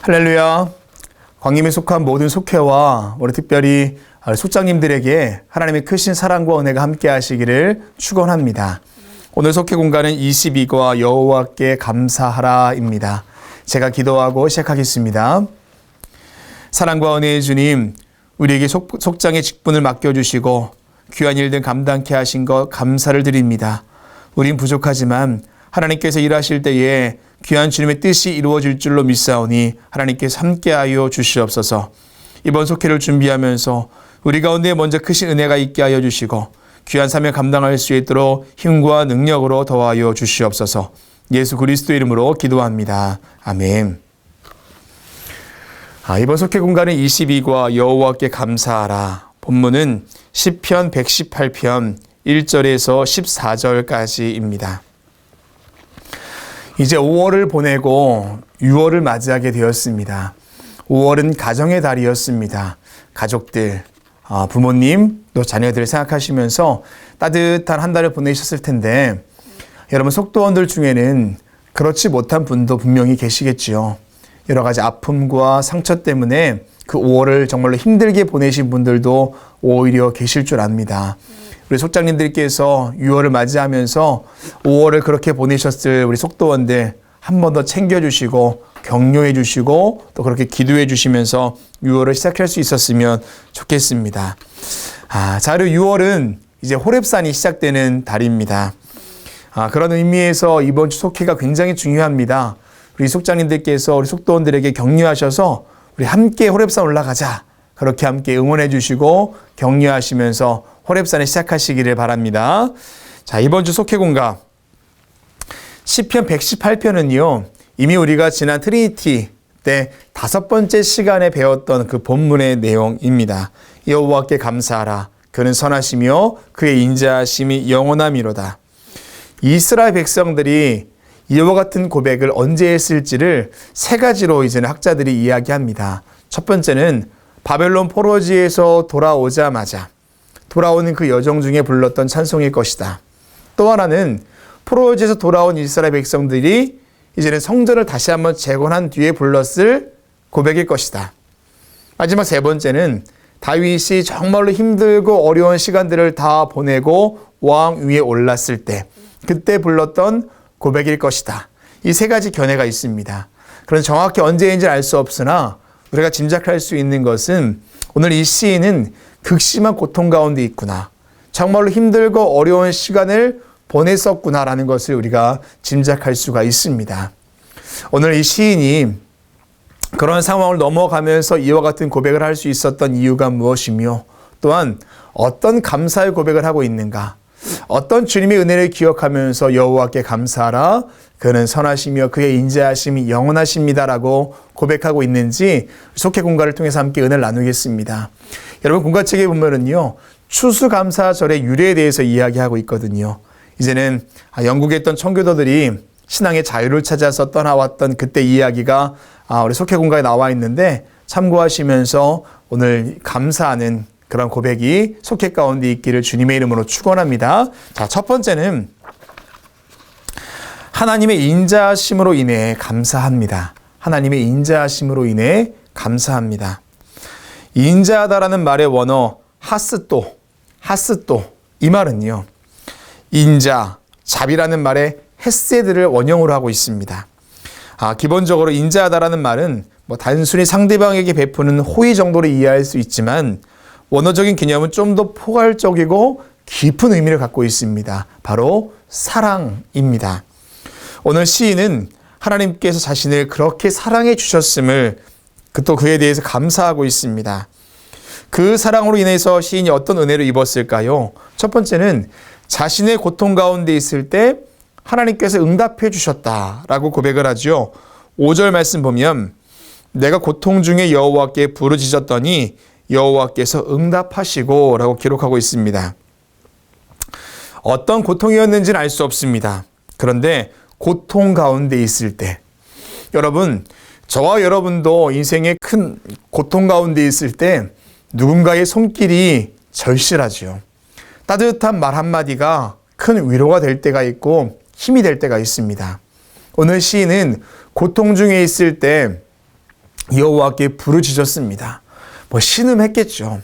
할렐루야. 광림에 속한 모든 속회와 우리 특별히 속장님들에게 하나님의 크신 사랑과 은혜가 함께 하시기를 축원합니다. 오늘 속회 공간은 22과 여호와께 감사하라입니다. 제가 기도하고 시작하겠습니다. 사랑과 은혜의 주님, 우리에게 속, 속장의 직분을 맡겨주시고 귀한 일들 감당케 하신 것 감사를 드립니다. 우린 부족하지만 하나님께서 일하실 때에 귀한 주님의 뜻이 이루어질 줄로 믿사오니 하나님께서 함께하여 주시옵소서. 이번 속회를 준비하면서 우리 가운데 먼저 크신 은혜가 있게 하여 주시고 귀한 사명 감당할 수 있도록 힘과 능력으로 더하여 주시옵소서. 예수 그리스도 이름으로 기도합니다. 아멘. 아, 이번 속회 공간은 22과 여호와께 감사하라. 본문은 10편 118편 1절에서 14절까지입니다. 이제 5월을 보내고 6월을 맞이하게 되었습니다. 5월은 가정의 달이었습니다. 가족들, 아, 부모님, 또 자녀들 생각하시면서 따뜻한 한 달을 보내셨을 텐데, 여러분 속도원들 중에는 그렇지 못한 분도 분명히 계시겠지요. 여러 가지 아픔과 상처 때문에 그 5월을 정말로 힘들게 보내신 분들도 오히려 계실 줄 압니다. 우리 속장님들께서 6월을 맞이하면서 5월을 그렇게 보내셨을 우리 속도원들 한 번 더 챙겨주시고 격려해 주시고 또 그렇게 기도해 주시면서 6월을 시작할 수 있었으면 좋겠습니다. 아, 자, 그리고 6월은 이제 호랩산이 시작되는 달입니다. 아, 그런 의미에서 이번 주 속회가 굉장히 중요합니다. 우리 속장님들께서 우리 속도원들에게 격려하셔서 우리 함께 호랩산 올라가자. 그렇게 함께 응원해 주시고 격려하시면서 호랩산에 시작하시기를 바랍니다. 자, 이번 주 속회 공가 10편 118편은요. 이미 우리가 지난 트리니티 때 다섯 번째 시간에 배웠던 그 본문의 내용입니다. 여호와께 감사하라. 그는 선하시며 그의 인자하심이 영원함이로다. 이스라엘 백성들이 이와 같은 고백을 언제 했을지를 세 가지로 이제는 학자들이 이야기합니다. 첫 번째는 바벨론 포로지에서 돌아오자마자 돌아오는 그 여정 중에 불렀던 찬송일 것이다. 또 하나는 포로지에서 돌아온 이스라엘 백성들이 이제는 성전을 다시 한번 재건한 뒤에 불렀을 고백일 것이다. 마지막 세 번째는 다윗이 정말로 힘들고 어려운 시간들을 다 보내고 왕 위에 올랐을 때 그때 불렀던 고백일 것이다. 이 세 가지 견해가 있습니다. 그런 정확히 언제인지 알 수 없으나 우리가 짐작할 수 있는 것은 오늘 이 시인은 극심한 고통 가운데 있구나. 정말로 힘들고 어려운 시간을 보냈었구나라는 것을 우리가 짐작할 수가 있습니다. 오늘 이 시인이 그런 상황을 넘어가면서 이와 같은 고백을 할 수 있었던 이유가 무엇이며 또한 어떤 감사의 고백을 하고 있는가? 어떤 주님의 은혜를 기억하면서 여호와께 감사하라. 그는 선하시며 그의 인자하심이 영원하십니다라고 고백하고 있는지 속회 공가를 통해서 함께 은혜를 나누겠습니다. 여러분 공가책에 보면은요. 추수감사절의 유래에 대해서 이야기하고 있거든요. 이제는 아, 영국에 있던 청교도들이 신앙의 자유를 찾아서 떠나왔던 그때 이야기가 아, 우리 속회 공가에 나와 있는데 참고하시면서 오늘 감사하는 그런 고백이 속회 가운데 있기를 주님의 이름으로 축원합니다. 자, 첫 번째는 하나님의 인자하심으로 인해 감사합니다. 하나님의 인자하심으로 인해 감사합니다. 인자하다라는 말의 원어 하스또, 하스또 이 말은요. 인자, 잡이라는 말의 헤세드를 원형으로 하고 있습니다. 아, 기본적으로 인자하다라는 말은 뭐 단순히 상대방에게 베푸는 호의 정도로 이해할 수 있지만 원어적인 개념은 좀 더 포괄적이고 깊은 의미를 갖고 있습니다. 바로 사랑입니다. 오늘 시인은 하나님께서 자신을 그렇게 사랑해 주셨음을 그또 그에 대해서 감사하고 있습니다. 그 사랑으로 인해서 시인이 어떤 은혜를 입었을까요? 첫 번째는 자신의 고통 가운데 있을 때 하나님께서 응답해 주셨다라고 고백을 하죠. 5절 말씀 보면 내가 고통 중에 여호와께 부르짖었더니 여호와께서 응답하시고라고 기록하고 있습니다. 어떤 고통이었는지는 알 수 없습니다. 그런데 고통 가운데 있을 때 여러분 저와 여러분도 인생의 큰 고통 가운데 있을 때 누군가의 손길이 절실하지요. 따뜻한 말 한마디가 큰 위로가 될 때가 있고 힘이 될 때가 있습니다. 오늘 시인은 고통 중에 있을 때 여호와께 부르짖었습니다. 뭐 신음했겠죠.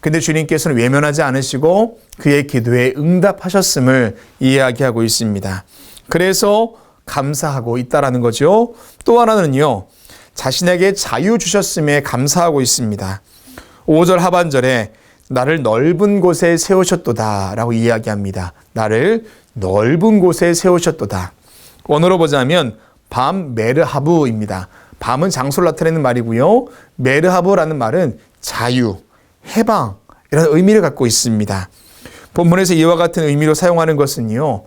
근데 주님께서는 외면하지 않으시고 그의 기도에 응답하셨음을 이야기하고 있습니다. 그래서 감사하고 있다라는 거죠. 또 하나는요. 자신에게 자유 주셨음에 감사하고 있습니다. 5절 하반절에 나를 넓은 곳에 세우셨도다 라고 이야기합니다. 나를 넓은 곳에 세우셨도다. 원어로 보자면 밤 메르하브입니다. 밤은 장소를 나타내는 말이고요. 메르하브라는 말은 자유, 해방 이런 의미를 갖고 있습니다. 본문에서 이와 같은 의미로 사용하는 것은요.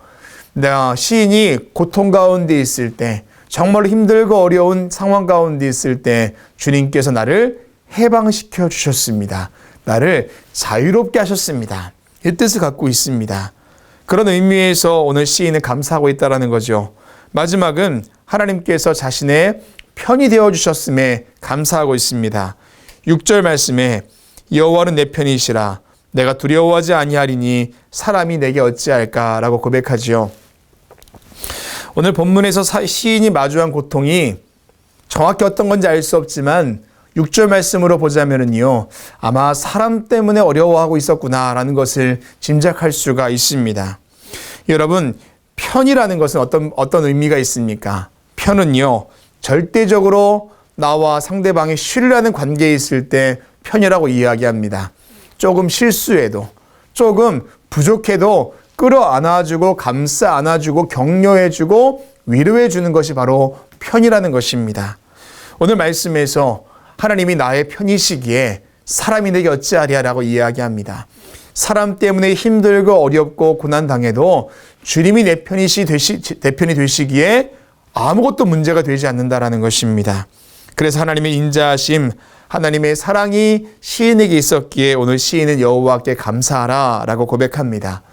시인이 고통 가운데 있을 때 정말로 힘들고 어려운 상황 가운데 있을 때 주님께서 나를 해방시켜 주셨습니다. 나를 자유롭게 하셨습니다. 이 뜻을 갖고 있습니다. 그런 의미에서 오늘 시인은 감사하고 있다라는 거죠. 마지막은 하나님께서 자신의 편이 되어 주셨음에 감사하고 있습니다. 6절 말씀에 여호와는 내 편이시라 내가 두려워하지 아니하리니 사람이 내게 어찌할까라고 고백하지요. 오늘 본문에서 시인이 마주한 고통이 정확히 어떤 건지 알 수 없지만 6절 말씀으로 보자면요. 아마 사람 때문에 어려워하고 있었구나라는 것을 짐작할 수가 있습니다. 여러분, 편이라는 것은 어떤, 어떤 의미가 있습니까? 편은요, 절대적으로 나와 상대방이 신뢰하는 관계에 있을 때 편이라고 이야기합니다. 조금 실수해도, 조금 부족해도 끌어 안아주고, 감싸 안아주고, 격려해주고, 위로해주는 것이 바로 편이라는 것입니다. 오늘 말씀에서 하나님이 나의 편이시기에 사람이 내게 어찌하리야라고 이야기합니다. 사람 때문에 힘들고 어렵고 고난 당해도 주님이 내 편이시 되시 대편이 되시기에 아무것도 문제가 되지 않는다라는 것입니다. 그래서 하나님의 인자하심, 하나님의 사랑이 시인에게 있었기에 오늘 시인은 여호와께 감사하라라고 고백합니다.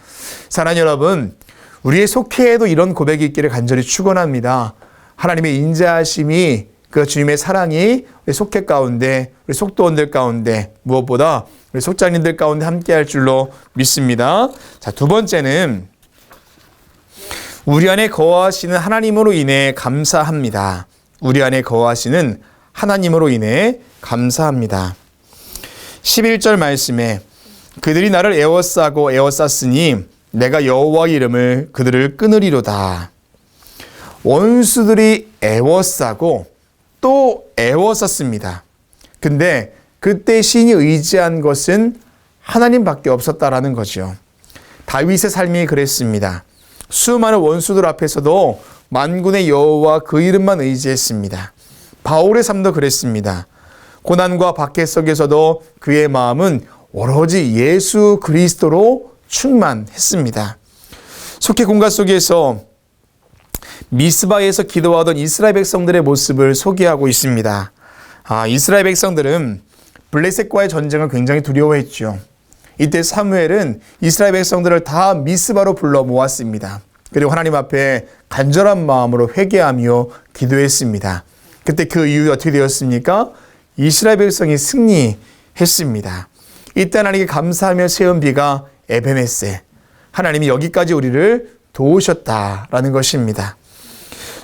사랑 여러분, 우리의 속해에도 이런 고백이 있기를 간절히 축원합니다. 하나님의 인자하심이 그 주님의 사랑이 우리 속해 가운데, 우리 속도원들 가운데, 무엇보다 우리 속장님들 가운데 함께 할 줄로 믿습니다. 자, 두 번째는 우리 안에 거하시는 하나님으로 인해 감사합니다. 우리 안에 거하시는 하나님으로 인해 감사합니다. 11절 말씀에 그들이 나를 에워싸고 에워쌌으니 내가 여호와 이름을 그들을 끊으리로다. 원수들이 에워싸고 또 애워쌌습니다. 근데 그때 신이 의지한 것은 하나님밖에 없었다라는 거죠. 다윗의 삶이 그랬습니다. 수많은 원수들 앞에서도 만군의 여호와 그 이름만 의지했습니다. 바울의 삶도 그랬습니다. 고난과 박해 속에서도 그의 마음은 오로지 예수 그리스도로 충만했습니다. 속해 공간 속에서 미스바에서 기도하던 이스라엘 백성들의 모습을 소개하고 있습니다. 아, 이스라엘 백성들은 블레셋과의 전쟁을 굉장히 두려워했죠. 이때 사무엘은 이스라엘 백성들을 다 미스바로 불러 모았습니다. 그리고 하나님 앞에 간절한 마음으로 회개하며 기도했습니다. 그때 그 이유 어떻게 되었습니까? 이스라엘 백성이 승리했습니다. 이때 하나님께 감사하며 세운 비가 에베메세. 하나님이 여기까지 우리를 도우셨다라는 것입니다.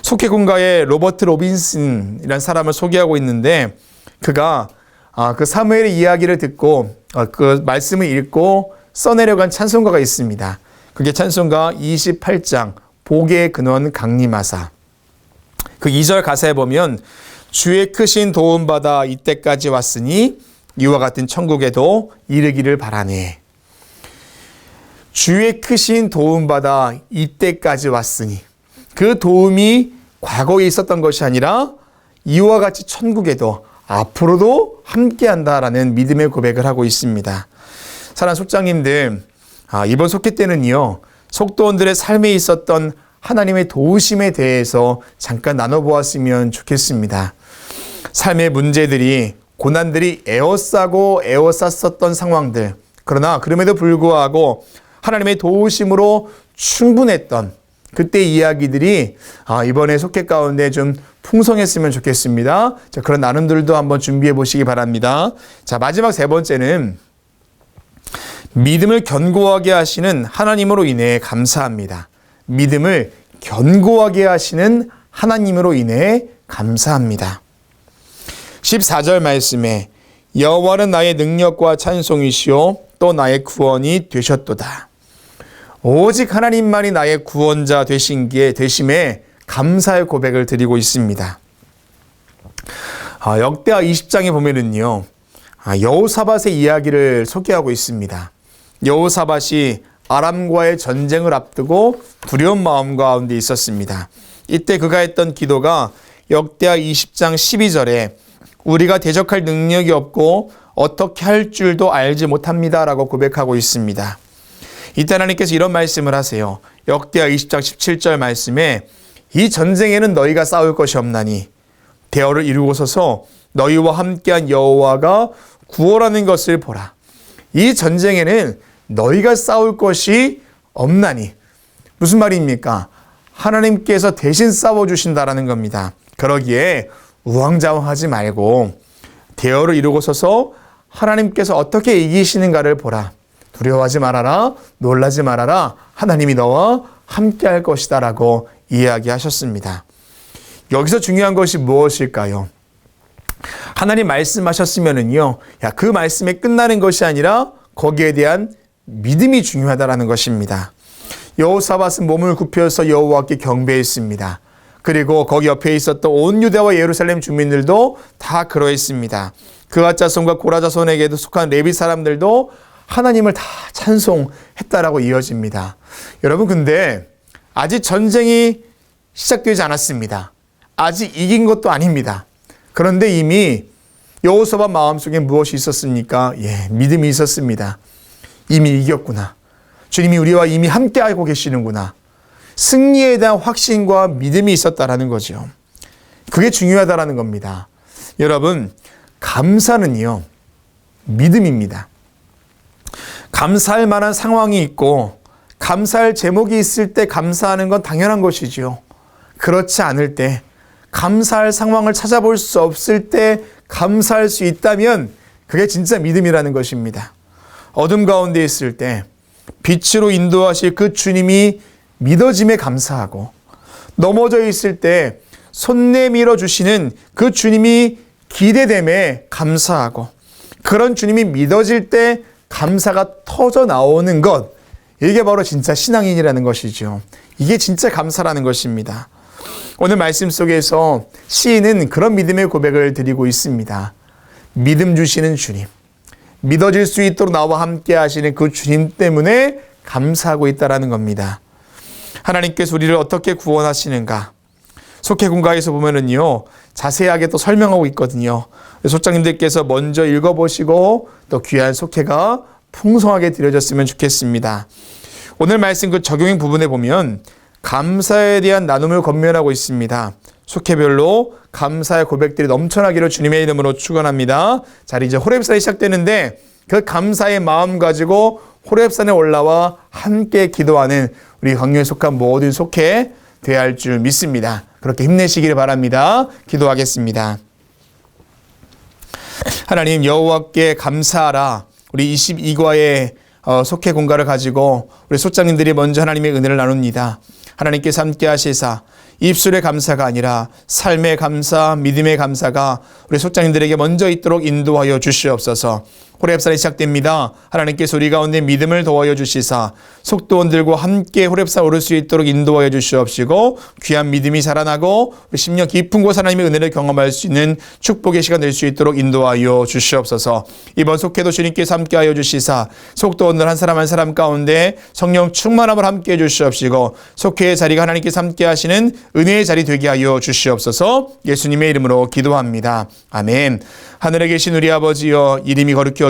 속해군가의 로버트 로빈슨이라는 사람을 소개하고 있는데 그가 아, 그 사무엘의 이야기를 듣고 아, 그 말씀을 읽고 써내려간 찬송가가 있습니다. 그게 찬송가 28장 복의 근원 강림하사 그 2절 가사에 보면 주의 크신 도움 받아 이때까지 왔으니 이와 같은 천국에도 이르기를 바라네. 주의 크신 도움 받아 이때까지 왔으니 그 도움이 과거에 있었던 것이 아니라 이와 같이 천국에도 앞으로도 함께 한다라는 믿음의 고백을 하고 있습니다. 사랑 속장님들, 아, 이번 속회 때는요, 속도원들의 삶에 있었던 하나님의 도우심에 대해서 잠깐 나눠보았으면 좋겠습니다. 삶의 문제들이, 고난들이 에워싸고 에워쌌었던 상황들, 그러나 그럼에도 불구하고 하나님의 도우심으로 충분했던 그때 이야기들이 아, 이번에 속해 가운데 좀 풍성했으면 좋겠습니다. 자, 그런 나눔들도 한번 준비해 보시기 바랍니다. 자, 마지막 세 번째는 믿음을 견고하게 하시는 하나님으로 인해 감사합니다. 믿음을 견고하게 하시는 하나님으로 인해 감사합니다. 14절 말씀에 여호와는 나의 능력과 찬송이시요 또 나의 구원이 되셨도다. 오직 하나님만이 나의 구원자 되신 게 되심에 감사의 고백을 드리고 있습니다. 아, 역대하 20장에 보면은요. 아, 여호사밧의 이야기를 소개하고 있습니다. 여호사밧이 아람과의 전쟁을 앞두고 두려운 마음 가운데 있었습니다. 이때 그가 했던 기도가 역대하 20장 12절에 우리가 대적할 능력이 없고 어떻게 할 줄도 알지 못합니다라고 고백하고 있습니다. 이때 하나님께서 이런 말씀을 하세요. 역대하 20장 17절 말씀에 이 전쟁에는 너희가 싸울 것이 없나니 대어를 이루고 서서 너희와 함께한 여호와가 구원하는 것을 보라. 이 전쟁에는 너희가 싸울 것이 없나니 무슨 말입니까? 하나님께서 대신 싸워 주신다라는 겁니다. 그러기에 우왕좌왕하지 말고 대어를 이루고 서서 하나님께서 어떻게 이기시는가를 보라. 두려워하지 말아라. 놀라지 말아라. 하나님이 너와 함께 할 것이다 라고 이야기하셨습니다. 여기서 중요한 것이 무엇일까요? 하나님 말씀하셨으면은요, 야, 그 말씀에 끝나는 것이 아니라 거기에 대한 믿음이 중요하다라는 것입니다. 여호사밧은 몸을 굽혀서 여호와께 경배했습니다. 그리고 거기 옆에 있었던 온 유대와 예루살렘 주민들도 다 그러했습니다. 그가 자손과 고라 자손에게도 속한 레비 사람들도 하나님을 다 찬송했다라고 이어집니다. 여러분 근데 아직 전쟁이 시작되지 않았습니다. 아직 이긴 것도 아닙니다. 그런데 이미 여호사밧 마음속에 무엇이 있었습니까? 예, 믿음이 있었습니다. 이미 이겼구나. 주님이 우리와 이미 함께하고 계시는구나. 승리에 대한 확신과 믿음이 있었다라는 거죠. 그게 중요하다라는 겁니다. 여러분, 감사는요, 믿음입니다. 감사할 만한 상황이 있고, 감사할 제목이 있을 때 감사하는 건 당연한 것이지요. 그렇지 않을 때, 감사할 상황을 찾아볼 수 없을 때 감사할 수 있다면, 그게 진짜 믿음이라는 것입니다. 어둠 가운데 있을 때, 빛으로 인도하실 그 주님이 믿어짐에 감사하고 넘어져 있을 때 손 내밀어 주시는 그 주님이 기대됨에 감사하고 그런 주님이 믿어질 때 감사가 터져 나오는 것 이게 바로 진짜 신앙인이라는 것이죠. 이게 진짜 감사라는 것입니다. 오늘 말씀 속에서 시인은 그런 믿음의 고백을 드리고 있습니다. 믿음 주시는 주님. 믿어질 수 있도록 나와 함께 하시는 그 주님 때문에 감사하고 있다라는 겁니다. 하나님께서 우리를 어떻게 구원하시는가? 속해군가에서 보면은요, 자세하게 또 설명하고 있거든요. 소장님들께서 먼저 읽어보시고 또 귀한 속해가 풍성하게 드려졌으면 좋겠습니다. 오늘 말씀 그 적용 부분에 보면 감사에 대한 나눔을 건면하고 있습니다. 속해별로 감사의 고백들이 넘쳐나기를 주님의 이름으로 축원합니다. 자, 이제 호렙산이 시작되는데 그 감사의 마음 가지고 호렙산에 올라와 함께 기도하는 우리 강요에 속한 모든 속해 되어야 할 줄 믿습니다. 그렇게 힘내시기를 바랍니다. 기도하겠습니다. 하나님 여호와께 감사하라. 우리 22과의 어, 속해 공가를 가지고 우리 소장님들이 먼저 하나님의 은혜를 나눕니다. 하나님께서 함께 하시사 입술의 감사가 아니라 삶의 감사, 믿음의 감사가 우리 소장님들에게 먼저 있도록 인도하여 주시옵소서. 호랩산이 시작됩니다. 하나님께서 우리 가운데 믿음을 도와여 주시사 속도원들과 함께 호랩산 오를 수 있도록 인도하여 주시옵시고 귀한 믿음이 살아나고 심령 깊은 곳 하나님의 은혜를 경험할 수 있는 축복의 시간 될 수 있도록 인도하여 주시옵소서. 이번 속회도 주님께서 함께하여 주시사 속도원들 한 사람 한 사람 가운데 성령 충만함을 함께해 주시옵시고 속회의 자리가 하나님께서 함께하시는 은혜의 자리 되게 하여 주시옵소서. 예수님의 이름으로 기도합니다. 아멘. 하늘에 계신 우리 아버지여 이름이 거룩히